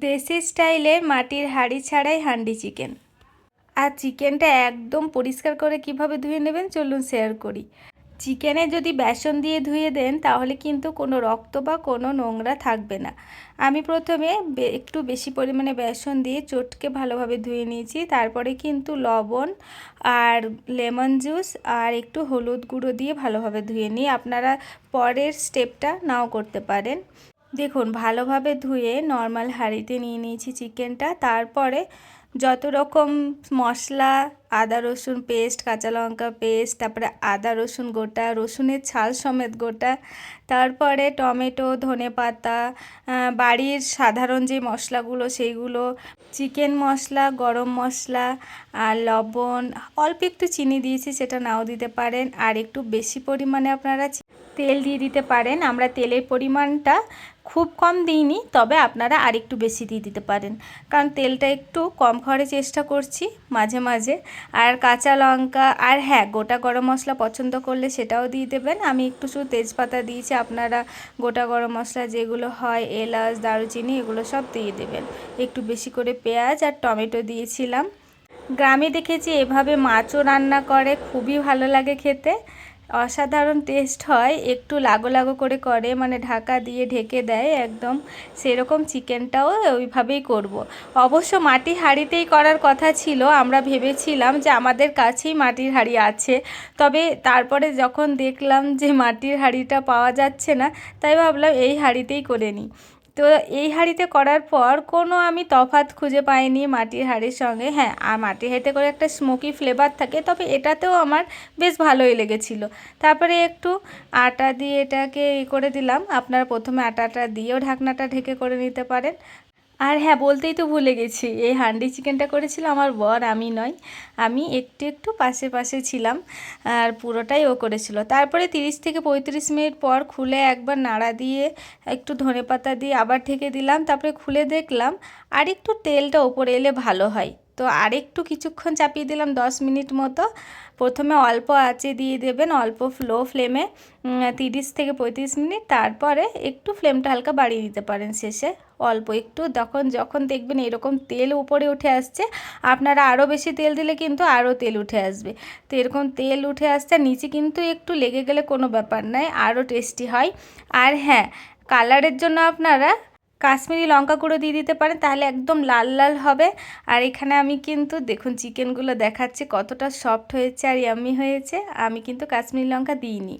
দেশি স্টাইলে মাটির হাঁড়ি ছাড়াই হান্ডি চিকেন। আর চিকেনটা একদম পরিষ্কার করে কীভাবে ধুয়ে নেবেন চলুন শেয়ার করি। চিকেনে যদি বেসন দিয়ে ধুয়ে দেন, তাহলে কিন্তু কোনো রক্ত বা কোনো নোংরা থাকবে না। আমি প্রথমে একটু বেশি পরিমাণে বেসন দিয়ে চটকে ভালোভাবে ধুয়ে নিয়েছি। তারপরে কিন্তু লবণ আর লেমন জুস আর একটু হলুদ গুঁড়ো দিয়ে ভালোভাবে ধুয়ে নিই আপনারা পরের স্টেপটা নাও করতে পারেন। দেখুন, ভালোভাবে ধুয়ে নর্মাল হাঁড়িতে নিয়ে নিয়েছি চিকেনটা। তারপরে যত রকম মশলা, আদা, রসুন পেস্ট কাঁচা লঙ্কা পেস্ট তারপরে আদা, রসুন গোটা, রসুনের ছাল সমেত গোটা, তারপরে টমেটো, ধনে পাতা বাড়ির সাধারণ যে মশলাগুলো সেইগুলো, চিকেন মশলা, গরম মশলা আর লবণ, অল্প একটু চিনি দিয়েছি, সেটা নাও দিতে পারেন। আর একটু বেশি পরিমাণে আপনারা তেল দিয়ে দিতে পারেন। আমরা তেলের পরিমাণটা খুব কম দিইনি, তবে আপনারা আর একটু বেশি দিয়ে দিতে পারেন। কারণ তেলটা একটু কম খাওয়ার চেষ্টা করছি মাঝে মাঝে। আর কাঁচা লঙ্কা, আর হ্যাঁ গোটা গরম মশলা পছন্দ করলে সেটাও দিয়ে দেবেন। আমি একটু শুধু তেজপাতা দিয়েছি, আপনারা গোটা গরম মশলা যেগুলো হয়, এলাচ, দারুচিনি, এগুলো সব দিয়ে দেবেন। একটু বেশি করে পেঁয়াজ আর টমেটো দিয়েছিলাম। গ্রামে দেখেছি এভাবে মাছও রান্না করে, খুবই ভালো লাগে খেতে। অসাধারণ টেস্ট হয়, একটু লাগো লাগো করে করে মানে ঢাকা দিয়ে ঢেকে দেয় একদম। সেরকম চিকেনটাও ওইভাবেই করব। অবশ্য মাটি হাঁড়িতেই করার কথা ছিল, আমরা ভেবেছিলাম যে আমাদের কাছেই মাটির হাঁড়ি আছে। তবে তারপরে যখন দেখলাম যে মাটির হাঁড়িটা পাওয়া যাচ্ছে না, তাই ভাবলাম এই হাঁড়িতেই করে নিই। তো এই হাঁড়িতে করার পর কোনো আমি তফাৎ খুঁজে পাইনি মাটির হাঁড়ির সঙ্গে। হ্যাঁ আর মাটির হাঁড়িতে করে একটা স্মোকি ফ্লেভার থাকে, তবে এটাতেও আমার বেশ ভালোই লেগেছিলো। তারপরে একটু আটা দিয়ে এটাকে ই করে দিলাম। আপনারা প্রথমে আটাটা দিয়েও ঢাকনাটা ঢেকে করে নিতে পারেন। আর হ্যাঁ বলতেই তো ভুলে গেছি। এই হান্ডি চিকেনটা করেছিল আমার বর, আমি নয়। আমি একটু একটু পাশে পাশে ছিলাম, আর পুরোটাই ও করেছিল। তারপরে তিরিশ থেকে পঁয়ত্রিশ মিনিট পর খুলে একবার নাড়া দিয়ে, একটু ধনেপাতা দিয়ে আবার ঢেকে দিলাম। তারপরে খুলে দেখলাম আর একটু তেলটা ওপরে এলে ভালো হয়। তো আরেকটু কিছুক্ষণ চাপিয়ে দিলাম দশ মিনিট মতো। প্রথমে অল্প আঁচে দিয়ে দেবেন, অল্প লো ফ্লেমে তিরিশ থেকে পঁয়ত্রিশ মিনিট। তারপরে একটু ফ্লেমটা হালকা বাড়িয়ে দিতে পারেন শেষে। অল্প একটু, তখন যখন দেখবেন এরকম তেল উপরে উঠে আসছে, আপনারা আরও বেশি তেল দিলে কিন্তু আরও তেল উঠে আসবে। তো এরকম তেল উঠে আসছে নিচে কিন্তু একটু লেগে গেলে কোনো ব্যাপার নয় আরও টেস্টি হয়। আর হ্যাঁ কালারের জন্য আপনারা কাশ্মীরি লঙ্কা গুঁড়ো দিয়ে দিতে পারেন, তাহলে একদম লাল লাল হবে। আর এখানে আমি কিন্তু, দেখুন চিকেনগুলো দেখাচ্ছি কতটা সফট হয়েছে আর ইয়ামি হয়েছে। আমি কিন্তু কাশ্মীরি লঙ্কা দিইনি।